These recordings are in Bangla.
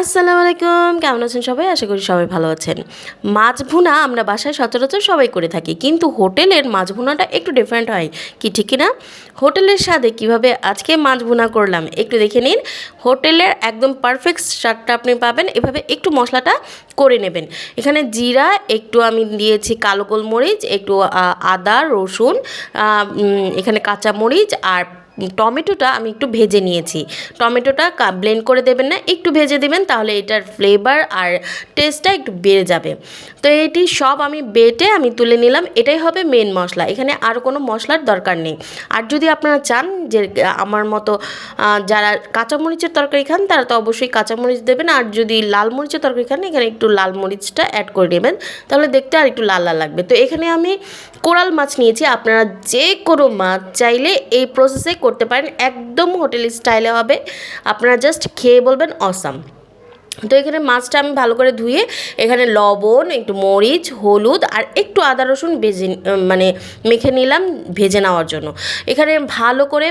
আসসালামু আলাইকুম, কেমন আছেন সবাই? আশা করি সবাই ভালো আছেন। মাছ ভুনা আমরা বাসায় সচরাচর সবাই করে থাকি, কিন্তু হোটেলের মাছ ভুনাটা একটু ডিফারেন্ট হয়, কি ঠিক না? হোটেলের স্বাদে কীভাবে আজকে মাছ ভুনা করলাম, একটু দেখে নিন। হোটেলের একদম পারফেক্ট স্বাদটা আপনি পাবেন, এভাবে একটু মশলাটা করে নেবেন। এখানে জিরা, একটু আমি দিয়েছি কালো গোলমরিচ, একটু আদা, রসুন এখানে কাঁচা মরিচ আর টমেটোটা আমি একটু ভেজে নিয়েছি। টমেটোটা ব্লেন্ড করে দেবেন না, একটু ভেজে দেবেন, তাহলে এটার ফ্লেভার আর টেস্টটা একটু বেড়ে যাবে। তো এটি সব আমি বেটে আমি তুলে নিলাম, এটাই হবে মেন মশলা, এখানে আর কোনো মশলার দরকার নেই। আর যদি আপনারা চান যে আমার মতো যারা কাঁচামরিচের তরকারি খান, তারা তো অবশ্যই কাঁচামরিচ দেবেন। আর যদি লাল মরিচের তরকারি খান, এখানে একটু লাল মরিচটা অ্যাড করে নেবেন। তাহলে দেখতে আর একটু লাল লাল লাগবে। তো এখানে আমি কোরাল মাছ নিয়েছি। আপনারা যে কোনো মাছ চাইলে এই প্রসেসে করতে পারেন। একদম হোটেল স্টাইলে হবে। আপনারা জাস্ট খেয়ে বলবেন অসাম তো এখানে মাছটা আমি ভালো করে ধুয়ে এখানে লবণ, একটু মরিচ, হলুদ আর একটু আদা রসুন ভেজে মানে মেখে নিলাম ভেজে নেওয়ার জন্য। এখানে ভালো করে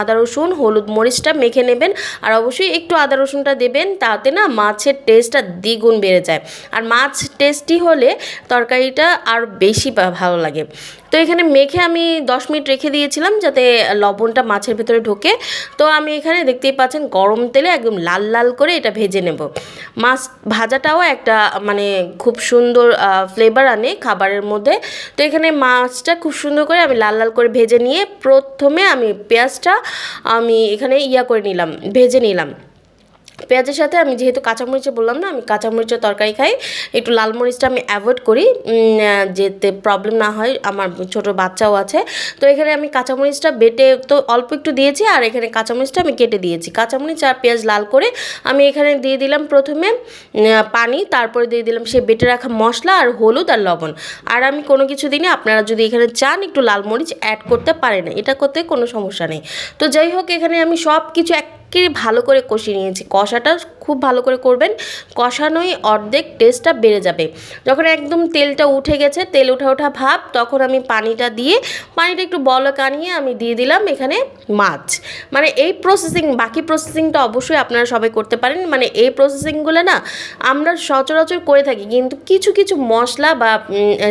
আদা রসুন, হলুদ, মরিচটা মেখে নেবেন আর অবশ্যই একটু আদা রসুনটা দেবেন তাতে না মাছের টেস্টটা দ্বিগুণ বেড়ে যায়। আর মাছ টেস্টি হলে তরকারিটা আর বেশি ভালো লাগে। তো এখানে মেখে আমি দশ মিনিট রেখে দিয়েছিলাম যাতে লবণটা মাছের ভেতরে ঢোকে। তো আমি এখানে দেখতেই পাচ্ছেন গরম তেলে একদম লাল লাল করে এটা ভেজে নেব। মাছ ভাজাটাও একটা মানে খুব সুন্দর ফ্লেভার আনে খাবারের মধ্যে। তো এখানে মাছটা খুব সুন্দর করে আমি লাল লাল করে ভেজে নিয়ে প্রথমে আমি পেঁয়াজটা আমি এখানে ইয়া করে নিলাম, ভেজে নিলাম। পেঁয়াজের সাথে আমি যেহেতু কাঁচামরিচে বললাম না, আমি কাঁচামরিচের তরকারি খাই। একটু লাল মরিচটা আমি অ্যাভয়েড করি যেতে প্রবলেম না হয়, আমার ছোট বাচ্চাও আছে। তো এখানে আমি কাঁচামরিচটা বেটে তো অল্প একটু দিয়েছি, আর এখানে কাঁচামরিচটা আমি কেটে দিয়েছি। কাঁচামরিচ আর পেঁয়াজ লাল করে আমি এখানে দিয়ে দিলাম প্রথমে পানি, তারপরে দিয়ে দিলাম সে বেটে রাখা মশলা আর হলুদ আর লবণ। আর আমি কোনো কিছু দিইনি, আপনারা যদি এখানে চান একটু লাল মরিচ অ্যাড করতে পারেন, এটা করতে কোনো সমস্যা নেই। তো যাই হোক, এখানে আমি সব কিছু এক ভালো করে কষিয়ে নিয়েছি। কষাটা খুব ভালো করে করবেন। কষানোই অর্ধেক টেস্টটা বেড়ে যাবে। যখন একদম তেলটা উঠে গেছে, তেল উঠা ওঠা ভাব, তখন আমি পানিটা দিয়ে, পানিটা একটু বলক আনিয়ে আমি দিয়ে দিলাম এখানে মাছ। মানে এই প্রসেসিং বাকি প্রসেসিংটা অবশ্যই আপনারা সবাই করতে পারেন। মানে এই প্রসেসিংগুলো না আমরা সচরাচর করে থাকি। কিন্তু কিছু কিছু মশলা বা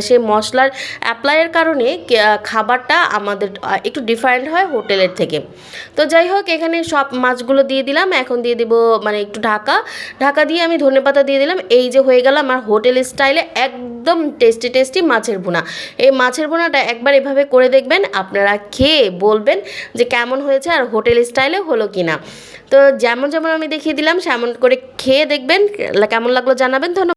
সেই মশলার অ্যাপ্লাইয়ের কারণে খাবারটা আমাদের একটু ডিফারেন্ট হয় হোটেলের থেকে। তো যাই হোক, এখানে সব মাছগুলো দিয়ে দিলাম। এখন দিয়ে দিব মানে একটু ঢাকা ঢাকা। ঢাকা দিয়ে আমি ধনে পাতা দিয়ে দিলাম। এই যে হয়ে গেল আমার হোটেল স্টাইলে একদম টেস্টি টেস্টি মাছের ভুনা। এই মাছের ভুনাটা একবার এভাবে করে দেখবেন, আপনারা খেয়ে বলবেন যে কেমন হয়েছে আর হোটেল স্টাইলে হলো কি না তো যেমন যেমন আমি দেখিয়ে দিলাম, সেমন করে খেয়ে দেখবেন, কেমন লাগল জানাবেন। ধন্যবাদ।